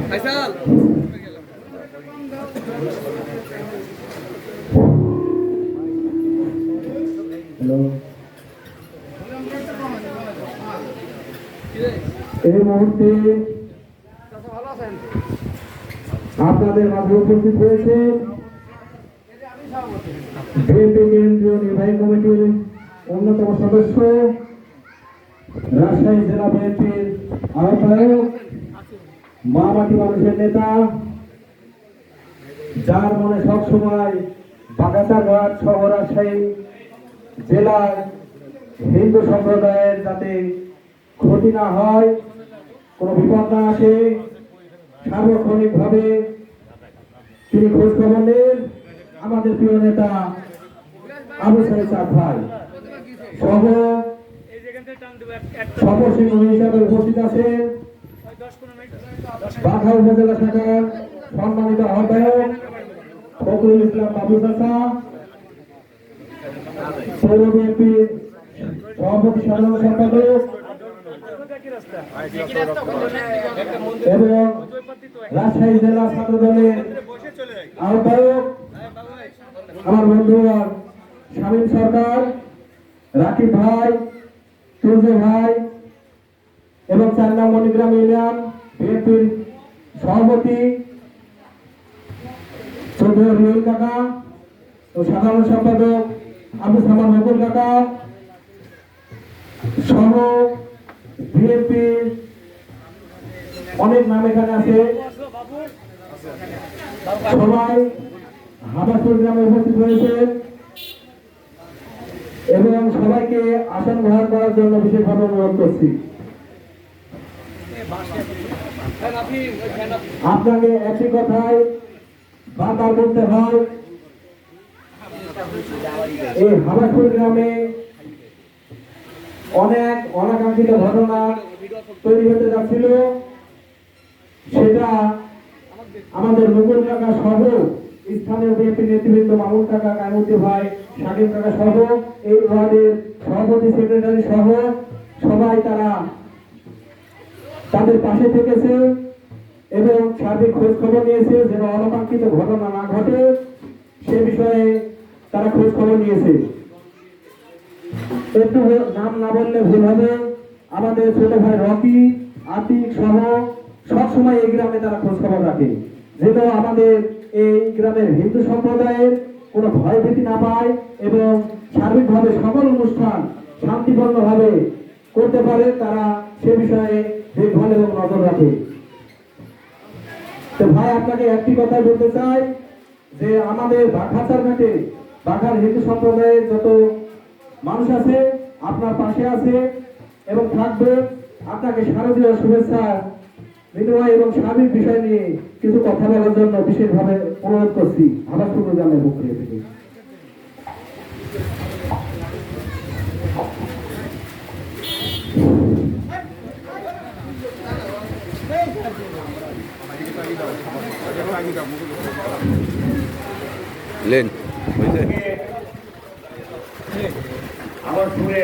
Faisal hello এই মুহূর্তে আপনাদের মাঝে উপস্থিত হয়েছে। বিএনপি কেন্দ্রীয় নির্বাহী কমিটির অন্যতম সদস্য, রাজশাহী জেলা বিএনপির আহ্বায়ক মা মাটি মানুষের নেতা, যার মনে সবসময় বাগাসাঘাট সহ রাজশাহী জেলার হিন্দু সম্প্রদায়ের যাতে ক্ষতি না হয়, কোনো বিপদ না আসে, সার্বক্ষণিকভাবে তিনি খোঁজ খবর নেন আমাদের প্রিয় নেতা আবু চাঁদ ভাই। সহ সম্মানিত আহ্বায়ক ইসলাম বাবু বিএনপির সভাপতি সাধারণ সম্পাদক এবং রাজশাহী জেলা ছাত্র দলের আহ্বায়ক, আমার বন্ধুগণ শামীম সরকার রাকিব ভাই, সূর্য ভাই এবং চার নাম মণিগ্রাম ইউনিয়ন বিএনপির সভাপতি রুহুল কাকা ও সাধারণ সম্পাদক আবু সামান মকুল কাকা সহ বিএনপির অনেক নাম এখানে আছে। সবাই হাবাসুর গ্রামে উপস্থিত এবং সবাইকে আসন গ্রহণ করার জন্য বিশেষভাবে অনুরোধ করছি। আপনাকে একই কথায় বারবার বলতে হয়। এই হাবাসপুর গ্রামে অনেক অনাকাঙ্ক্ষিত ঘটনা তৈরি হতে যাচ্ছিল। সেটা আমাদের মুকুল কাকা সহ স্থানীয় বিএনপি ঘটনা না ঘটে, সে বিষয়ে তারা খোঁজ খবর নিয়েছে। একটু নাম না বললে ভুল হবে। আমাদের ছোট ভাই রকি, আতিক সহ, সবসময় এই গ্রামে তারা খোঁজ খবর রাখে। যেন আমাদের এই গ্রামের হিন্দু সম্প্রদায়ের কোনো ভয় ভীতি না পায় এবং সার্বিকভাবে সকল অনুষ্ঠান শান্তিপূর্ণভাবে করতে পারে, তারা সে বিষয়ে দেখভাল এবং নজর রাখে। তো ভাই, আপনাকে একটি কথা বলতে চাই যে আমাদের বাঘাচার ঘাটে, বাঘার হিন্দু সম্প্রদায়ের যত মানুষ আছে, আপনার পাশে আছে এবং থাকবে। আপনাকে শারদীয় শুভেচ্ছা বিনিময় এবং স্বামীর বিষয় নিয়ে কিছু কথা বলার জন্য বিশেষভাবে অনুরোধ করছি। আবার গ্রামের পক্ষ থেকে লেন। আমার সুরে